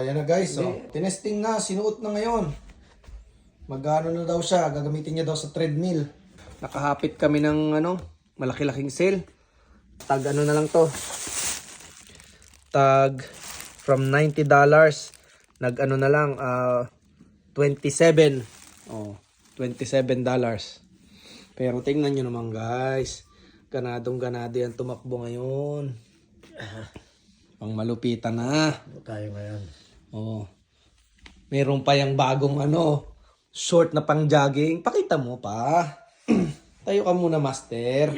Ayan na guys. Oh. Tinesting na, sinuot na ngayon. Magano na daw siya, gagamitin niya daw sa treadmill. Nakahapit kami ng ano, malaki-laking sale. Tag ano na lang to. Tag from $90 nag ano na lang ah 27. Oh, 27 dollars. Pero tingnan nyo naman guys. Ganadong ganado yan tumakbo ngayon. Pang malupitan na. tayo ngayon. Oh. Meron pa yung bagong ano, short na pang jogging. Pakita mo pa. Tayo ka muna, master.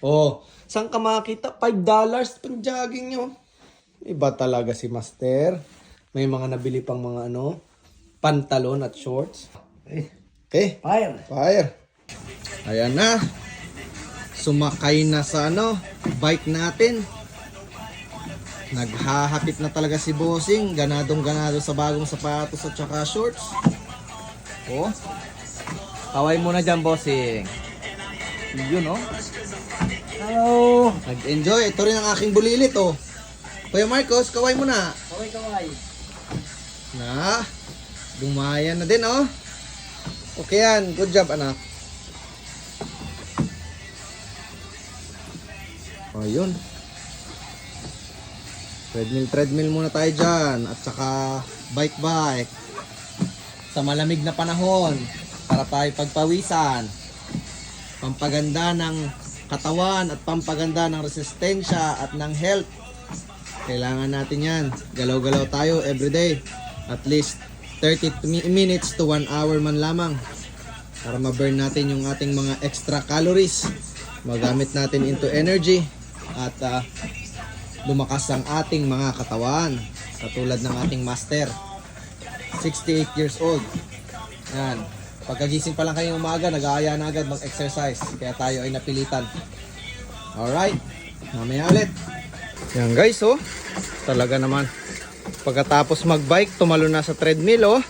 Oh, saan ka makakita? 5 dollars pang jogging nyo. Iba talaga si master. May mga nabili pang mga ano, pantalon at shorts. Eh, Okay, fire! fire. Ayan na. Sumakay na sa ano, bike natin. Naghahapit na talaga si Bossing. Ganadong ganado sa bagong sapatos at saka shorts. Oh. Kaway muna dyan, bossing. Yun, oh. Hello! Nag-enjoy. Ito rin ang aking bulilit, oh. Kuya Marcos, kaway mo na. Kaway kaway! Na. Dumaya na din, oh. Okay yan. Good job, anak. Oh, yun. Treadmill, treadmill muna tayo dyan. At saka bike, bike. Sa malamig na panahon. Para tayo pagpawisan. Pampaganda ng katawan at pampaganda ng resistensya at ng health. Kailangan natin yan. Galaw-galaw tayo everyday. At least 30 mi- minutes to 1 hour man lamang. Para ma-burn natin yung ating mga extra calories. Magamit natin into energy. At ah, lumakas ang ating mga katawan. Katulad ng ating master. 68 years old. Yan. Pagkagising pa lang kayo umaga, nag-aaya na agad mag-exercise. Kaya tayo ay napilitan. Alright. Mamaya ulit. Yan guys, oh. Talaga naman. Pagkatapos mag-bike, tumalo na sa treadmill, oh.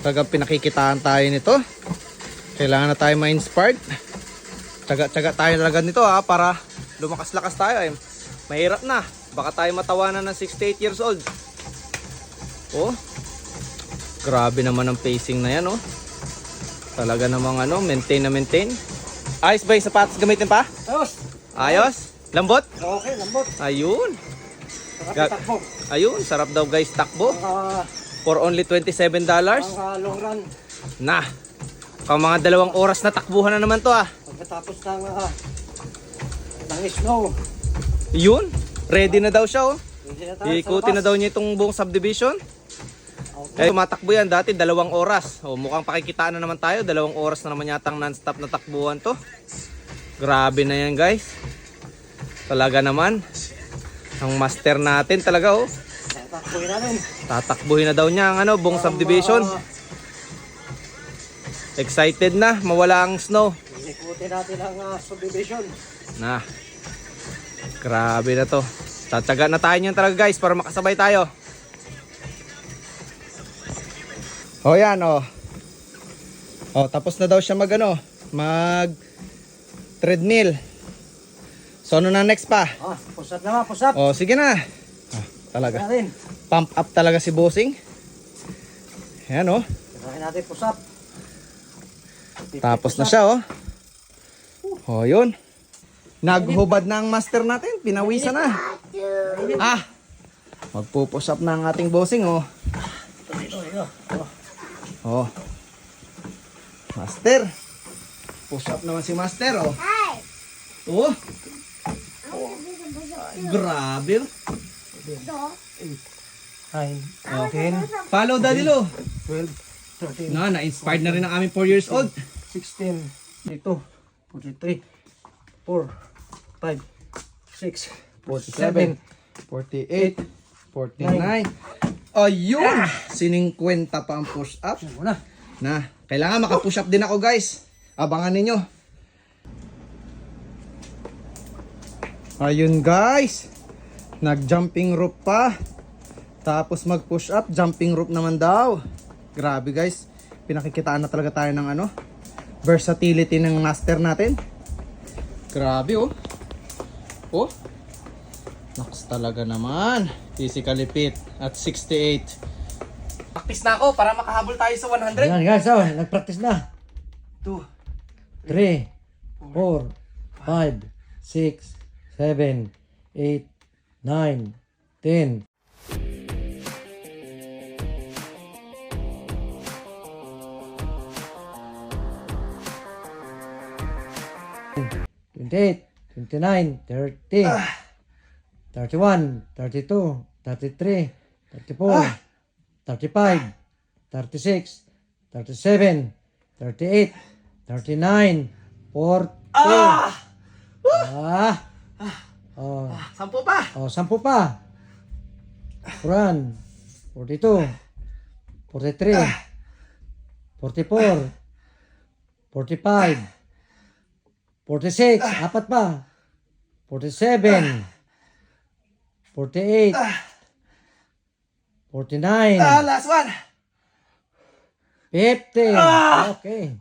Talaga pinakikitaan tayo nito. Kailangan na tayo ma-inspired. Tsaga-tsaga tayo talaga nito, ha, para lumakas-lakas tayo. Eh. Mahirap na. Baka tayo matawanan ng 68 years old. Oh. Grabe naman ang pacing na yan, oh. Talaga namang ano, maintain na maintain. Ayos ba yung sapatos gamitin pa? Ayos! Ayos? Lambot? Okay, lambot! Ayun. Sarap Ga- itakbo! Ayun, sarap daw guys takbo. Ang For only $27. ang long run. Na. Kung mga dalawang oras na takbuhan na naman to ah. Pagkatapos ng ah, ng snow. Yun. Ready na daw siya oh. Hindi na na daw niya itong buong subdivision. Eh, tumatakbo yan dati dalawang oras. O, mukhang pakikitaan na naman tayo. Dalawang oras na naman yatang non-stop na takbuhan to. Grabe na yan guys. Talaga naman. Ang master natin talaga oh. Tatakbuhin natin. Tatakbuhin na daw niya ang ano, buong subdivision. Ah, Excited na, mawala ang snow. Ikutin natin ang ah, subdivision. Na. Grabe na to. Tataga na tayo niyan talaga guys para makasabay tayo. Oh yan oh. Oh, tapos na daw siya mag ano, mag treadmill. So ano na next pa? Ah, pusap naman, pusap. Oh, sige na. Ah, talaga. Pump up talaga si Bossing. Yan oh. Tirahin natin pusap. Tapos na siya oh. Oh, yun. Naghubad na ang master natin. Pinawisan na. Ah. Magpupus up na ang ating bossing oh. Oh. Oh. Master. Push up naman si master oh. Oh. Ay, grabe. oh. Nine, Okay. Follow daddy lo. 12, 13, Na, na-inspired na rin ang aming 4 years old. 16, 22, 43, 4, 5, 6, 47, 48, 49. Ayun! Siningkwenta pa ang push up. Yan muna. Na, kailangan maka-push up din ako guys. Abangan ninyo. Ayun guys. Nag-jumping rope pa. Tapos mag-push up, jumping rope naman daw. Grabe guys. Pinakikitaan na talaga tayo ng ano, versatility ng master natin. Grabe oh. Oh. Naks talaga naman. Physically fit at 68. Practice na ako para makahabol tayo sa 100. Ayan guys, oh, nag-practice na. 2, 3, 4, 5, 6, 7, 8, 9, 10. Twenty-eight, 29, 30, 31, 32, 33, 34, 35, 36, 37, 38, 39, Ah! Oh. Ah, pa. Oh, 42, 43, 44, 45, Forty-five. Forty-six. Apat pa. Forty-seven. Forty-eight. Forty-nine. Ah, last one. Fifty. Okay.